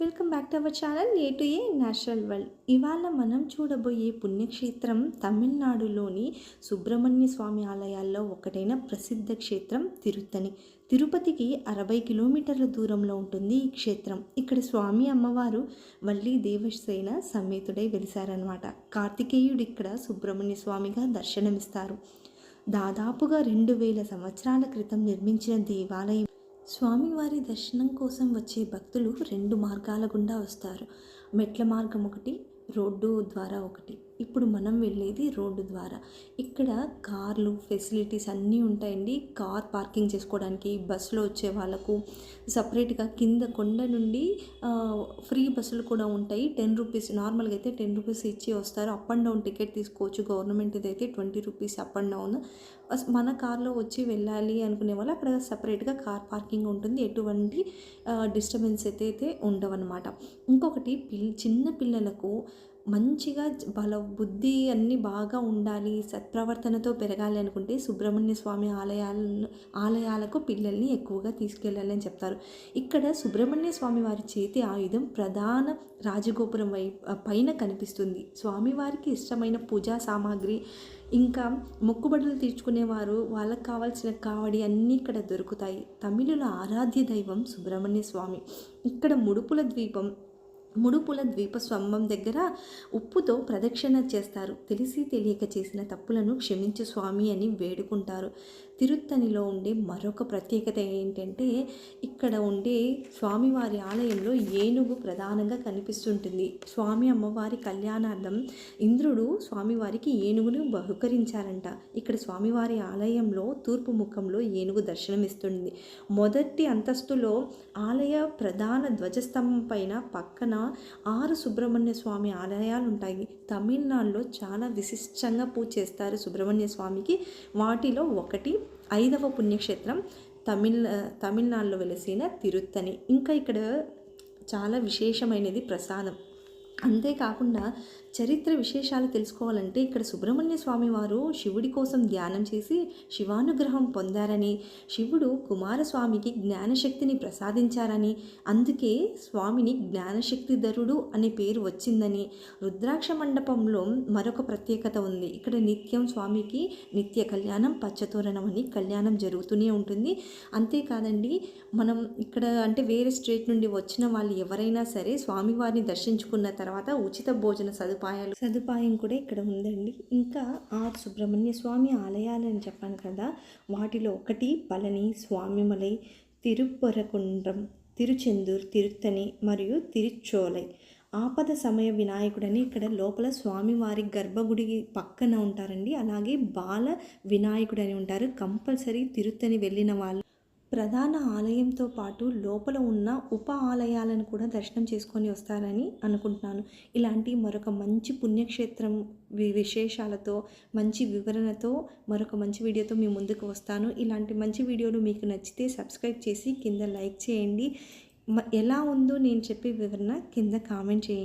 Welcome back to our channel A to A national world ఇవాళ మనం చూడబోయే పుణ్యక్షేత్రం తమిళనాడులోని సుబ్రహ్మణ్య స్వామి ఆలయాల్లో ఒకటైన ప్రసిద్ధ క్షేత్రం తిరుత్తని తిరుపతికి అరవై కిలోమీటర్ల దూరంలో ఉంటుంది ఈ క్షేత్రం. ఇక్కడ స్వామి అమ్మవారు వల్లి దేవసేన సమేతుడై వెలిశారనమాట కార్తికేయుడు ఇక్కడ సుబ్రహ్మణ్య స్వామిగా దర్శనమిస్తారు. దాదాపుగా రెండు వేల సంవత్సరాల క్రితం నిర్మించిన దేవాలయం స్వామివారి దర్శనం కోసం వచ్చే భక్తులు రెండు మార్గాల గుండా వస్తారు. మెట్ల మార్గం ఒకటి రోడ్డు ద్వారా ఒకటి. ఇప్పుడు మనం వెళ్ళేది రోడ్డు ద్వారా. ఇక్కడ కార్లు ఫెసిలిటీస్ అన్నీ ఉంటాయండి. కార్ పార్కింగ్ చేసుకోవడానికి బస్సులో వచ్చే వాళ్ళకు సపరేట్గా కింద కొండ నుండి ఫ్రీ బస్సులు కూడా ఉంటాయి. టెన్ రూపీస్ నార్మల్గా అయితే టెన్ రూపీస్ ఇచ్చి వస్తారు. అప్ అండ్ డౌన్ టికెట్ తీసుకోవచ్చు. గవర్నమెంట్ అయితే twenty rupees up and down. మన కార్లో వచ్చి వెళ్ళాలి అనుకునే వాళ్ళు అక్కడ సపరేట్గా కార్ పార్కింగ్ ఉంటుంది. ఎటువంటి డిస్టర్బెన్స్ అయితే అయితే ఉండవన్నమాట. ఇంకొకటి పిల్ చిన్న పిల్లలకు మంచిగా వాళ్ళ బుద్ధి అన్నీ బాగా ఉండాలి సత్ప్రవర్తనతో పెరగాలి అనుకుంటే సుబ్రహ్మణ్య స్వామి ఆలయాలను ఆలయాలకు పిల్లల్ని ఎక్కువగా తీసుకెళ్ళాలి అని చెప్తారు. ఇక్కడ సుబ్రహ్మణ్య స్వామి వారి చేతి ఆయుధం ప్రధాన రాజగోపురం వై పైన కనిపిస్తుంది. స్వామివారికి ఇష్టమైన పూజా సామాగ్రి ఇంకా మొక్కుబడులు తీర్చుకునేవారు వాళ్ళకు కావాల్సిన కావడి అన్నీ ఇక్కడ దొరుకుతాయి. తమిళుల ఆరాధ్య దైవం సుబ్రహ్మణ్య స్వామి. ఇక్కడ ముడుపుల ద్వీపం ముడుపుల ద్వీప స్వంభం దగ్గర ఉప్పుతో ప్రదక్షిణ చేస్తారు. తెలిసి తెలియక చేసిన తప్పులను క్షమించు స్వామి అని వేడుకుంటారు. తిరుత్తనిలో ఉండే మరొక ప్రత్యేకత ఏంటంటే ఇక్కడ ఉండే స్వామివారి ఆలయంలో ఏనుగు ప్రధానంగా కనిపిస్తుంటుంది. స్వామి అమ్మవారి కళ్యాణార్థం ఇంద్రుడు స్వామివారికి ఏనుగును బహుకరించారంట. ఇక్కడ స్వామివారి ఆలయంలో తూర్పు ముఖంలో ఏనుగు దర్శనమిస్తుంది. మొదటి అంతస్తులో ఆలయ ప్రధాన ధ్వజస్తంభం పైన పక్కన ఆరు సుబ్రహ్మణ్య స్వామి ఆలయాలు ఉంటాయి తమిళనాడులో చాలా విశిష్టంగా పూజ చేస్తారు సుబ్రహ్మణ్య స్వామికి. వాటిలో ఒకటి ఐదవ పుణ్యక్షేత్రం తమిళ తమిళనాడులో వెలిసిన తిరుత్తని ఇంకా ఇక్కడ చాలా విశేషమైనది ప్రసాదం. అంతేకాకుండా చరిత్ర విశేషాలు తెలుసుకోవాలంటే ఇక్కడ సుబ్రహ్మణ్య స్వామి వారు శివుడి కోసం ధ్యానం చేసి శివానుగ్రహం పొందారని శివుడు కుమారస్వామికి జ్ఞానశక్తిని ప్రసాదించారని అందుకే స్వామిని జ్ఞానశక్తి ధరుడు అనే పేరు వచ్చిందని. రుద్రాక్ష మండపంలో మరొక ప్రత్యేకత ఉంది. ఇక్కడ నిత్యం స్వామికి నిత్య కళ్యాణం పచ్చతోరణం అని కళ్యాణం జరుగుతూనే ఉంటుంది. అంతేకాదండి మనం ఇక్కడ అంటే వేరే స్టేట్ నుండి వచ్చిన వాళ్ళు ఎవరైనా సరే స్వామివారిని దర్శించుకున్న తర్వాత తర్వాత ఉచిత భోజన సదుపాయాలు సదుపాయం కూడా ఇక్కడ ఉందండి. ఇంకా ఆ సుబ్రహ్మణ్య స్వామి ఆలయాలని చెప్పాను కదా వాటిలో ఒకటి పళని స్వామిమలై తిరుపరకుండ్రం తిరుచెందూర్ తిరుత్తని మరియు తిరుచోలై. ఆపద సమయ వినాయకుడని ఇక్కడ లోపల స్వామివారి గర్భగుడి పక్కన ఉంటారండి. అలాగే బాల వినాయకుడు అని ఉంటారు. కంపల్సరీ తిరుత్తని వెళ్ళిన వాళ్ళు ప్రధాన ఆలయంతో పాటు లోపల ఉన్న ఉప ఆలయాలను కూడా దర్శనం చేసుకొని వస్తారని అనుకుంటున్నాను. ఇలాంటి మరొక మంచి పుణ్యక్షేత్రం విశేషాలతో మంచి వివరణతో మరొక మంచి వీడియోతో మీ ముందుకు వస్తాను. ఇలాంటి మంచి వీడియోలు మీకు నచ్చితే సబ్స్క్రైబ్ చేసి కింద లైక్ చేయండి. ఎలా ఉందో నేను చెప్పే వివరణ కింద కామెంట్ చేయండి.